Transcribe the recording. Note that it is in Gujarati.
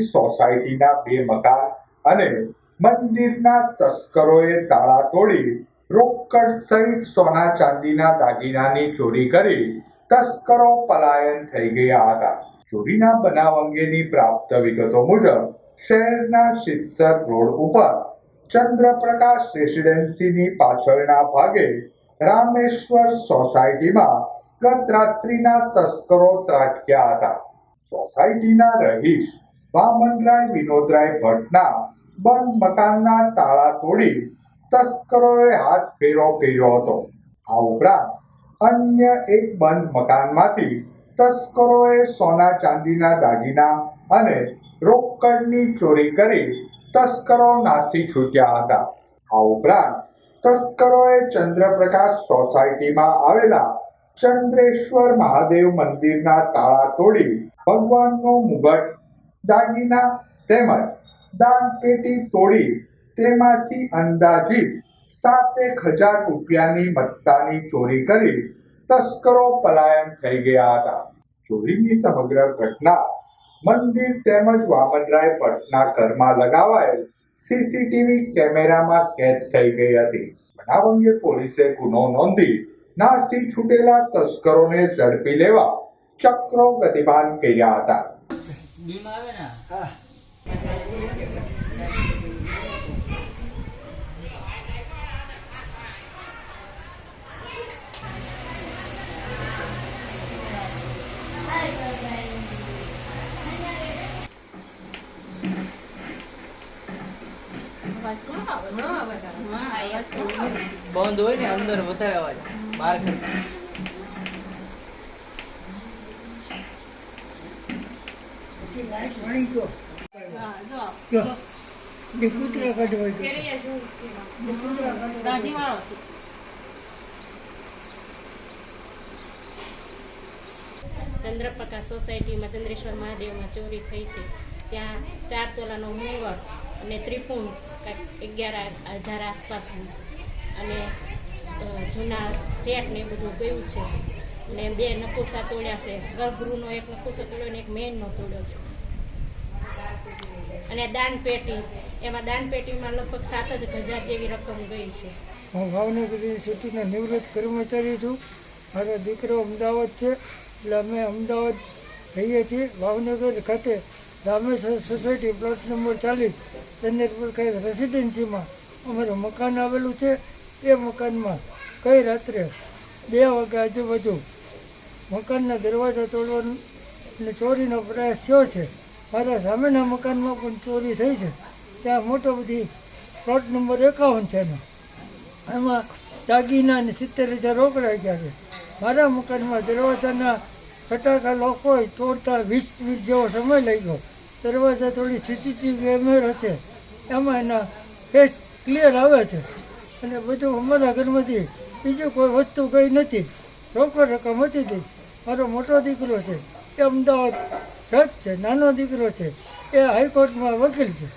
સોસાયટીના બે મકાન અને મંદિરના તસ્કરોએ તાળા તોડી રોકડ સહિત સોના ચાંદીના દાગીનાની ચોરી કરી તસ્કરો પલાયન થઈ ગયા હતા. ચોરીના બનાવ અંગેની પ્રાપ્ત વિગતો મુજબ, શહેરના સિત્સર રોડ ઉપર ચંદ્રપ્રકાશ રેસિડેન્સીની પાછળના ભાગે રામેશ્વર સોસાયટીમાં ગત રાત્રિના તસ્કરો ત્રાટક્યા હતા. સોસાયટીના રહીશ. વામનરાય વિનોદરાય ભટ્ટના બંધ મકાનના તાળા તોડી તસ્કરોએ હાથ ફેરો કર્યો હતો. આ ઉપરાંત અન્ય એક બંધ મકાનમાંથી તસ્કરોએ સોના ચાંદીના દાગીના અને રોકડની ચોરી કરી તસ્કરો નાસી છૂટ્યા હતા. આ ઉપરાંત તસ્કરોએ ચંદ્રપ્રકાશ સોસાયટીમાં આવેલા ચંદ્રેશ્વર મહાદેવ મંદિરના તાળા તોડી ભગવાનનો મુગટ દાગીના તેમજ દાન પેટી તોડી તેમાંથી અંદાજિત સાતેક હજાર રૂપિયાની મત્તાની ચોરી કરી તસ્કરો પલાયન થઈ ગયા હતા. ચોરીની સમગ્ર ઘટના મંદિર તેમજ વામનરાય પટના ઘરમાં લગાવાયેલ સીસીટીવી કેમેરામાં કેદ થઈ ગઈ હતી. બનાવ અંગે પોલીસે ગુનો નોંધી નાસી છૂટેલા તસ્કરોને ઝડપી લેવા ચક્રો ગતિમાન કર્યા હતા બીમ આવે ને હા બંધ હોય ને અંદર વધારે અવાજ બહાર કરતા પછી લાઈટ વળી ગયો. જો. જે. કૂતરા કાઢવા ગયો ચંદ્રપ્રકાશ સોસાયટીમાં ચંદ્રેશ્વર મહાદેવમાં ચોરી થઈ છે. ત્યાં ચાર તોલાનો મુંગળ અને ત્રિપુણ અગિયાર હજાર આસપાસનું. અને જૂના સેટ ને બધું ગયું છે. અને બે નકુસા તોડ્યા છે. ગર્ભગૃહનો એક નકુસો તોડ્યો ને એક મેઇનનો તોડ્યો છે. અને દાન પેટી એમાં દાન પેટીમાં લગભગ સાત જ હજાર જેવી રકમ ગઈ છે. હું ભાવનગર સિટીના નિવૃત્ત કર્મચારી છું. મારો દીકરો અમદાવાદ છે. એટલે અમે અમદાવાદ રહીએ છીએ. ભાવનગર ખાતે રામેશ્વર સોસાયટી પ્લોટ નંબર ચાલીસ ચંદ્રપ્રકાશ રેસિડેન્સીમાં અમારું મકાન આવેલું છે. એ મકાનમાં કઈ રાત્રે બે વાગે આજુબાજુ મકાનના દરવાજા તોડવાનો ચોરીનો પ્રયાસ થયો છે. મારા સામેના મકાનમાં પણ ચોરી થઈ છે. ત્યાં મોટો બધી પ્લોટ નંબર એકાવન છે એનો. એમાં દાગીના અને સિત્તેર હજાર રોકડા ગયા છે. મારા મકાનમાં દરવાજાના ફટાકા લોકો તોડતા વીસ મિનિટ જેવો સમય લઈ ગયો. દરવાજા થોડી સીસીટીવી કેમેરો છે. એમાં એના ફેસ ક્લિયર આવે છે. અને બધું અમારા ઘરમાંથી બીજું કોઈ વસ્તુ કંઈ નથી. રોકડ રકમ હતી હતી મારો મોટો દીકરો છે. એ અમદાવાદ જજ છે, નાનો દીકરો છે. એ હાઈકોર્ટમાં વકીલ છે.